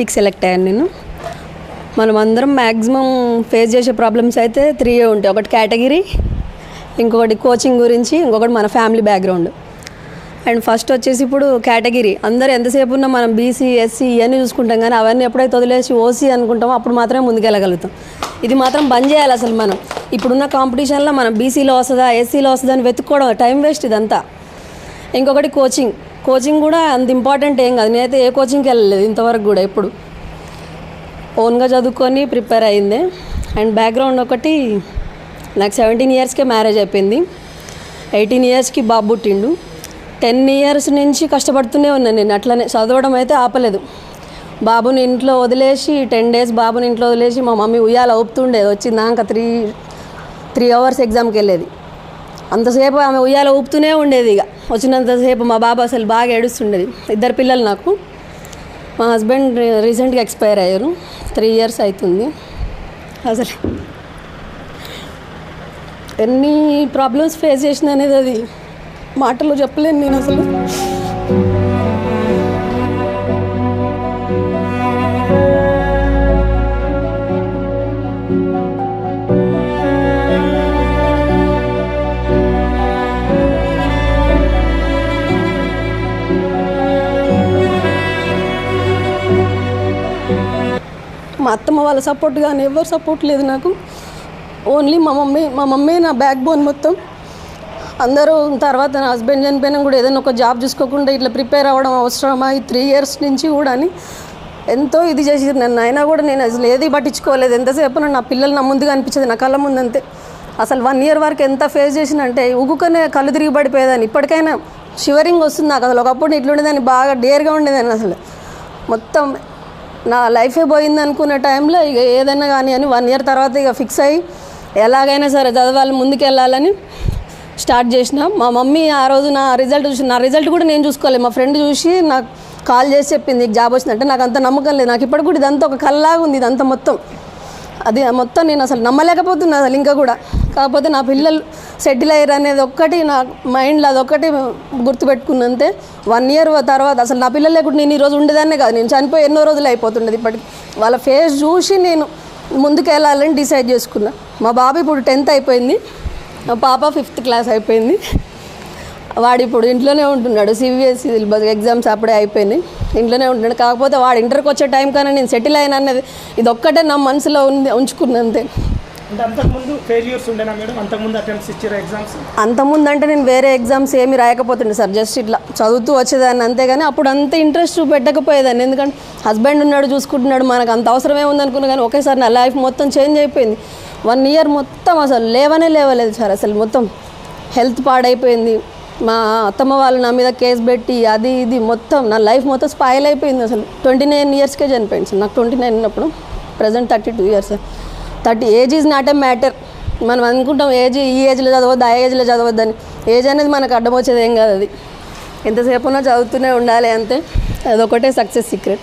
Tick select అయ్యాను నేను. మనం అందరం మ్యాక్సిమం ఫేస్ చేసే ప్రాబ్లమ్స్ అయితే త్రీ ఉంటాయి. ఒకటి కేటగిరీ ఇంకొకటి కోచింగ్ గురించి ఇంకొకటి మన ఫ్యామిలీ బ్యాక్గ్రౌండ్. అండ్ ఫస్ట్ వచ్చేసి ఇప్పుడు కేటగిరీ. అందరు ఎంతసేపు ఉన్నా మనం బీసీ ఎస్సీ ఇవన్నీ చూసుకుంటాం కానీ అవన్నీ ఎప్పుడైతే వదిలేసి ఓసీ అనుకుంటామో అప్పుడు మాత్రమే ముందుకెళ్ళగలుగుతాం. ఇది మాత్రం బంద్ చేయాలి అసలు మనం. ఇప్పుడున్న కాంపిటీషన్లో మనం బీసీలో వస్తుందా ఎస్సీలో వస్తుందా అని వెతుక్కోవడం టైం వేస్ట్ ఇదంతా. ఇంకొకటి కోచింగ్. కోచింగ్ కూడా అంత ఇంపార్టెంట్ ఏం కాదు. నేనైతే ఏ కోచింగ్కి వెళ్ళలేదు ఇంతవరకు కూడా ఎప్పుడు. ఓన్గా చదువుకొని ప్రిపేర్ అయింది. అండ్ బ్యాక్గ్రౌండ్ ఒకటి నాకు సెవెంటీన్ ఇయర్స్కే మ్యారేజ్ అయిపోయింది. ఎయిటీన్ ఇయర్స్కి బాబు పుట్టిండు. టెన్ ఇయర్స్ నుంచి కష్టపడుతూనే ఉన్నాను నేను. అట్లనే చదవడం అయితే ఆపలేదు. బాబుని ఇంట్లో వదిలేసి టెన్ డేస్ బాబుని ఇంట్లో వదిలేసి మా మమ్మీ ఉయ్యాల ఊపుతుండేది వచ్చిందాక త్రీ త్రీ అవర్స్ ఎగ్జామ్కి వెళ్ళేది. అంతసేపు ఆమె ఉయ్యాల ఊపుతూనే ఉండేది ఇక. వచ్చినంతసేపు మా బాబు అసలు బాగా ఏడుస్తుండేది. ఇద్దరు పిల్లలు నాకు. మా హస్బెండ్ రీసెంట్గా ఎక్స్పైర్ అయ్యారు. త్రీ ఇయర్స్ అవుతుంది. అసలు ఎన్ని ప్రాబ్లమ్స్ ఫేస్ చేసిన అనేది అది మాటల్లో చెప్పలేను నేను అసలు. మా అత్తమ్మ వాళ్ళ సపోర్ట్ కానీ ఎవరు సపోర్ట్ లేదు నాకు. ఓన్లీ మా మమ్మీ మా మమ్మీ నా బ్యాక్ బోన్ మొత్తం. అందరూ తర్వాత నా హస్బెండ్ చనిపోయినా కూడా ఏదైనా ఒక జాబ్ చూసుకోకుండా ఇట్లా ప్రిపేర్ అవ్వడం అవసరమా? ఈ త్రీ ఇయర్స్ నుంచి కూడా అని ఎంతో ఇది చేసేది నన్ను అయినా కూడా నేను అసలు ఏది పట్టించుకోలేదు. ఎంతసేపు నా పిల్లలు నా ముందుగా అనిపించేది నా కళ్ళ ముందు అంతే. అసలు వన్ ఇయర్ వరకు ఎంత ఫేస్ చేసినంటే ఉగుకనే కళ్ళు తిరిగి పడిపోయేదాన్ని. ఇప్పటికైనా షివరింగ్ వస్తుంది నాకు. అసలు ఒకప్పుడు ఇట్లుండేదాన్ని బాగా డేర్గా ఉండేదాన్ని అసలు. మొత్తం నా లైఫే పోయింది అనుకున్న టైంలో ఇక ఏదైనా కానీ అని వన్ ఇయర్ తర్వాత ఇక ఫిక్స్ అయ్యి ఎలాగైనా సరే చదవాలి ముందుకెళ్ళాలని స్టార్ట్ చేసిన. మా మమ్మీ ఆ రోజు నా రిజల్ట్ చూసి నా రిజల్ట్ కూడా నేను చూసుకోలేదు. మా ఫ్రెండ్ చూసి నాకు కాల్ చేసి చెప్పింది నీకు జాబ్ వచ్చిందంటే నాకు అంత నమ్మకం లేదు. నాకు ఇప్పటికి కూడా ఇదంతా ఒక కల్లాగా ఉంది ఇదంతా మొత్తం. అది మొత్తం నేను అసలు నమ్మలేకపోతున్నా అసలు ఇంకా కూడా. కాకపోతే నా పిల్లలు సెటిల్ అయ్యారు అనేది ఒక్కటి నా మైండ్లో అదొక్కటి గుర్తుపెట్టుకున్నంతే వన్ ఇయర్ తర్వాత అసలు నా పిల్లలు లేకుండా నేను ఈరోజు ఉండేదాన్నే కాదు. నేను చనిపోయి ఎన్నో రోజులు అయిపోతుండేది ఇప్పటికి. వాళ్ళ ఫేస్ చూసి నేను ముందుకు వెళ్ళాలని డిసైడ్ చేసుకున్నా. మా బాబు ఇప్పుడు టెన్త్ అయిపోయింది. మా పాప ఫిఫ్త్ క్లాస్ అయిపోయింది. వాడు ఇప్పుడు ఇంట్లోనే ఉంటున్నాడు. సిబిఎస్సి సిలబస్ ఎగ్జామ్స్ అప్పుడే అయిపోయినాయి. ఇంట్లోనే ఉంటున్నాడు. కాకపోతే వాడు ఇంటర్కి వచ్చే టైం కన్నా నేను సెటిల్ అయినా అన్నది ఇది ఒక్కటే నా మనసులో ఉంది ఉంచుకున్నంతే. అంటే అంతకుముందు ఫెయిల్యూర్స్ ఉండేనా మేడం? అంతకుముందు అటెంప్ట్స్ ఇచ్చారు ఎగ్జామ్స్ అంతకుముందు అంటే నేను వేరే ఎగ్జామ్స్ ఏమి రాయకపోతుండే సార్ జస్ట్ ఇట్లా చదువుతూ వచ్చేదాన్ని అంతేగాని అప్పుడు అంత ఇంట్రెస్ట్ పెట్టకపోయేదాన్ని ఎందుకంటే హస్బెండ్ ఉన్నాడు చూసుకుంటున్నాడు మనకు అంత అవసరమే ఉందనుకున్నా కానీ ఒకేసారి నా లైఫ్ మొత్తం చేంజ్ అయిపోయింది. వన్ ఇయర్ మొత్తం అసలు లేవనే లేవలేదు సార్ అసలు మొత్తం హెల్త్ పాడైపోయింది. మా అత్తమ్మ వాళ్ళు నా మీద కేసు పెట్టి అది ఇది మొత్తం నా లైఫ్ మొత్తం స్పాయిల్ అయిపోయింది అసలు. ట్వంటీ నైన్ ఇయర్స్కే చనిపోయింది సార్ నాకు ట్వంటీ నైన్ ఉన్నప్పుడు present thirty two years thirty age is not a matter. మనం అనుకుంటాం ఏజ్ ఈ ఏజ్లో చదవద్దు ఆ ఏజ్లో చదవద్దని. ఏజ్ అనేది మనకు అడ్డం వచ్చేది ఏం కాదు అది. ఎంతసేపు ఉన్నా చదువుతూనే ఉండాలి అంతే. అదొకటే సక్సెస్ సీక్రెట్.